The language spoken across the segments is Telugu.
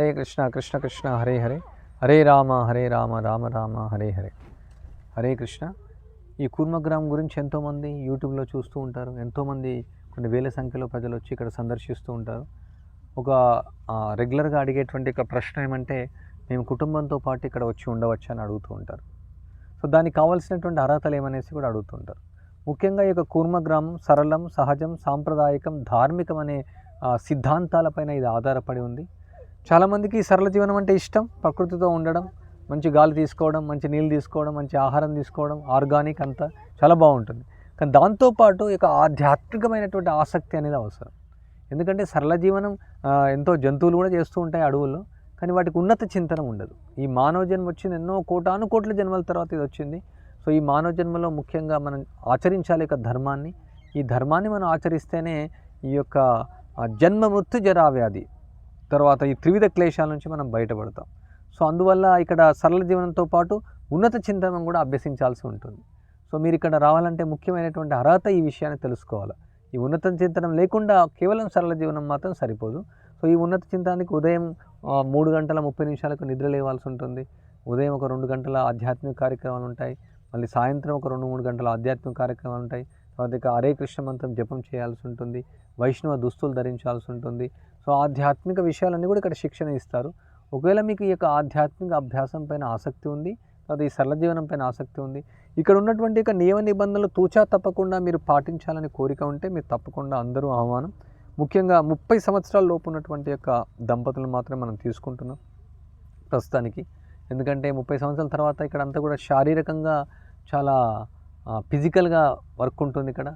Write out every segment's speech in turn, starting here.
హరే కృష్ణ కృష్ణ కృష్ణ హరే హరే. హరే రామ హరే రామ రామ రామ హరే హరే. హరే కృష్ణ. ఈ కూర్మగ్రామం గురించి ఎంతోమంది యూట్యూబ్లో చూస్తూ ఉంటారు. ఎంతోమంది కొన్ని వేల సంఖ్యలో ప్రజలు వచ్చి ఇక్కడ సందర్శిస్తూ ఉంటారు. ఒక రెగ్యులర్గా అడిగేటువంటి ఒక ప్రశ్న ఏమంటే మేము కుటుంబంతో పాటు ఇక్కడ వచ్చి ఉండవచ్చు? అని అడుగుతూ ఉంటారు. సో దానికి కావాల్సినటువంటి అర్హతలు ఏమనేసి కూడా అడుగుతుంటారు ముఖ్యంగా ఈ యొక్క కూర్మ గ్రామం సరళం సహజం సాంప్రదాయకం ధార్మికం అనే సిద్ధాంతాలపైన ఇది ఆధారపడి ఉంది. చాలామందికి సరళ జీవనం అంటే ఇష్టం. ప్రకృతితో ఉండడం మంచి గాలి తీసుకోవడం మంచి నీళ్ళు తీసుకోవడం మంచి ఆహారం తీసుకోవడం ఆర్గానిక్ అంతా చాలా బాగుంటుంది. కానీ దాంతోపాటు ఇక ఆధ్యాత్మికమైనటువంటి ఆసక్తి అనేది అవసరం. ఎందుకంటే సరళ జీవనం ఎంతో జంతువులు కూడా చేస్తూ ఉంటాయి అడవుల్లో కానీ వాటికి ఉన్నత చింతన ఉండదు. ఈ మానవ జన్మ వచ్చింది ఎన్నో కోటాను కోట్ల జన్మల తర్వాత ఇది వచ్చింది. సో ఈ మానవ జన్మలో ముఖ్యంగా మనం ఆచరించాలి యొక్క ధర్మాన్ని. ఈ ధర్మాన్ని మనం ఆచరిస్తేనే ఈ యొక్క జన్మ మృత్యు జరా వ్యాధి తర్వాత ఈ త్రివిధ క్లేశాల నుంచి మనం బయటపడతాం. సో అందువల్ల ఇక్కడ సరళ జీవనంతో పాటు ఉన్నత చింతనం కూడా అభ్యసించాల్సి ఉంటుంది. సో మీరు ఇక్కడ రావాలంటే ముఖ్యమైనటువంటి అర్హత ఈ విషయాన్ని తెలుసుకోవాలి. ఈ ఉన్నత చింతనం లేకుండా కేవలం సరళ జీవనం మాత్రం సరిపోదు. సో ఈ ఉన్నత చింతనానికి ఉదయం మూడు గంటల ముప్పై నిమిషాలకు నిద్ర లేవాల్సి ఉంటుంది. ఉదయం ఒక రెండు గంటల ఆధ్యాత్మిక కార్యక్రమాలు ఉంటాయి. మళ్ళీ సాయంత్రం ఒక రెండు మూడు గంటల ఆధ్యాత్మిక కార్యక్రమాలు ఉంటాయి. తర్వాత ఇక హరే కృష్ణ మంత్రం జపం చేయాల్సి ఉంటుంది. వైష్ణవ దుస్తులు ధరించాల్సి ఉంటుంది. సో ఆధ్యాత్మిక విషయాలన్నీ కూడా ఇక్కడ శిక్షణ ఇస్తారు. ఒకవేళ మీకు ఈ యొక్క ఆధ్యాత్మిక అభ్యాసం పైన ఆసక్తి ఉంది తర్వాత ఈ సరళ జీవనం పైన ఆసక్తి ఉంది ఇక్కడ ఉన్నటువంటి యొక్క నియమ నిబంధనలు తూచా తప్పకుండా మీరు పాటించాలని కోరిక ఉంటే మీరు తప్పకుండా అందరూ ఆహ్వానం. ముఖ్యంగా ముప్పై సంవత్సరాల లోపు ఉన్నటువంటి యొక్క దంపతులు మాత్రమే మనం తీసుకుంటున్నాం ప్రస్తుతానికి. ఎందుకంటే ముప్పై సంవత్సరాల తర్వాత ఇక్కడ అంతా కూడా శారీరకంగా చాలా ఫిజికల్గా వర్క్ ఉంటుంది ఇక్కడ.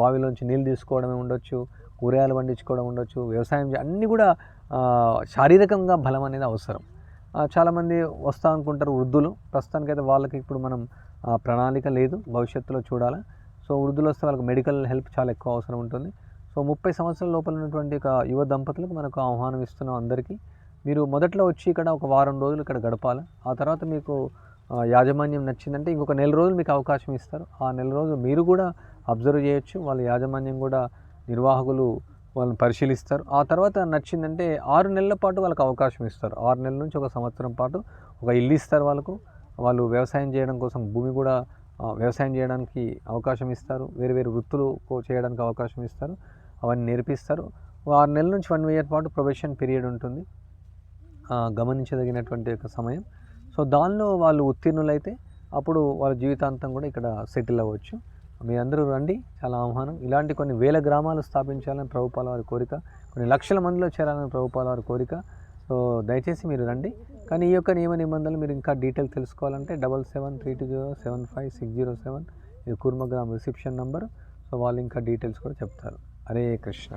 బావిలోంచి నీళ్ళు తీసుకోవడమే ఉండొచ్చు కూరగాయలు పండించుకోవడం ఉండొచ్చు వ్యవసాయం అన్నీ కూడా శారీరకంగా బలం అనేది అవసరం. చాలామంది వస్తా అనుకుంటారు వృద్ధులు. ప్రస్తుతానికైతే వాళ్ళకి ఇప్పుడు మనం ప్రణాళిక లేదు భవిష్యత్తులో చూడాలి. సో వృద్ధులు వస్తే వాళ్ళకి మెడికల్ హెల్ప్ చాలా ఎక్కువ అవసరం ఉంటుంది. సో ముప్పై సంవత్సరాల లోపల ఉన్నటువంటి ఒక యువ దంపతులకు మనకు ఆహ్వానం ఇస్తున్నాం అందరికీ. మీరు మొదట్లో వచ్చి ఇక్కడ ఒక వారం రోజులు ఇక్కడ గడపాలి. ఆ తర్వాత మీకు యాజమాన్యం నచ్చిందంటే ఇంకొక నెల రోజులు మీకు అవకాశం ఇస్తారు. ఆ నెల రోజులు మీరు కూడా అబ్జర్వ్ చేయొచ్చు. వాళ్ళ యాజమాన్యం కూడా నిర్వాహకులు వాళ్ళని పరిశీలిస్తారు. ఆ తర్వాత నచ్చిందంటే ఆరు నెలల పాటు వాళ్ళకి అవకాశం ఇస్తారు. ఆరు నెలల నుంచి ఒక సంవత్సరం పాటు ఒక ఇల్లు ఇస్తారు వాళ్ళకు. వాళ్ళు వ్యవసాయం చేయడం కోసం భూమి కూడా వ్యవసాయం చేయడానికి అవకాశం ఇస్తారు. వేరు వేరు వృత్తులు చేయడానికి అవకాశం ఇస్తారు. అవన్నీ నేర్పిస్తారు. ఆరు నెలల నుంచి వన్ ఇయర్ పాటు ప్రొబేషన్ పీరియడ్ ఉంటుంది. గమనించదగినటువంటి ఒక సమయం. సో దానిలో వాళ్ళు ఉత్తీర్ణులైతే అప్పుడు వాళ్ళ జీవితాంతం కూడా ఇక్కడ సెటిల్ అవ్వచ్చు. మీ అందరూ రండి చాలా ఆహ్వానం. ఇలాంటి కొన్ని వేల గ్రామాలు స్థాపించాలని ప్రభుపాల వారి కోరిక కొన్ని లక్షల మందిలో చేరాలని ప్రభుపాల వారి కోరిక. సో దయచేసి మీరు రండి. కానీ ఈ యొక్క నియమ నిబంధనలు మీరు ఇంకా డీటెయిల్ తెలుసుకోవాలంటే double seven three two zero seven five six zero seven ఇది కూర్మగ్రామ్ రిసెప్షన్ నెంబర్. సో వాళ్ళు ఇంకా డీటెయిల్స్ కూడా చెప్తారు. హరే కృష్ణ.